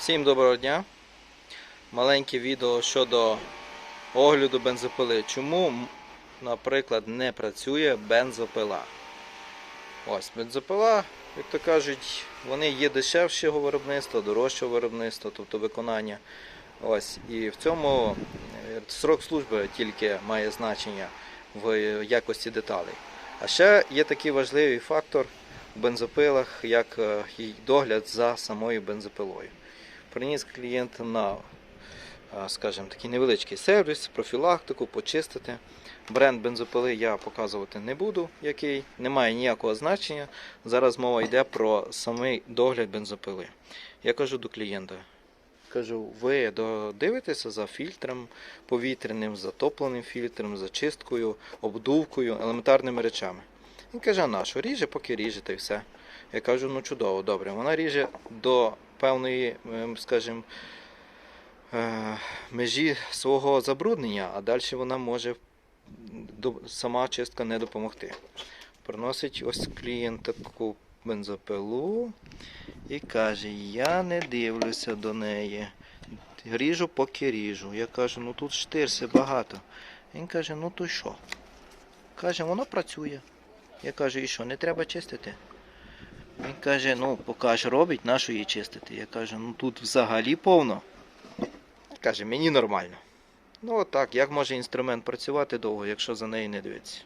Всім доброго дня. Маленьке відео щодо огляду бензопили. Чому, наприклад, не працює бензопила? Ось бензопила, як то кажуть, вони є дешевшого виробництва, дорожчого виробництва, тобто виконання. Ось, і в цьому е, срок служби тільки має значення в якості деталей. А ще є такий важливий фактор в бензопилах, як е, догляд за самою бензопилою. Приніс клієнт на, скажімо, такий невеличкий сервіс, профілактику, почистити. Бренд бензопили я показувати не буду, який не має ніякого значення. Зараз мова йде про самий догляд бензопили. Я кажу до клієнта. Кажу, ви до- дивитеся за фільтром повітряним, затопленим фільтром, за чисткою, обдувкою, елементарними речами. Він каже, а на що? Ріже, поки ріже, та все. Я кажу, ну чудово, добре. Вона ріже до певної, ем, скажімо, е, межі свого забруднення, а далі вона може сама чистка не допомогти. Приносить ось клієнт таку бензопилу і каже, я не дивлюся до неї. Ріжу, поки ріжу. Я кажу, ну тут штирси багато. Він каже, ну то що? Каже, воно працює. Я кажу, і що, не треба чистити? Він каже, ну поки ж робить, нащо її чистити? Я кажу, ну тут взагалі повно. Каже, мені нормально. Ну отак, як може інструмент працювати довго, якщо за неї не дивитися?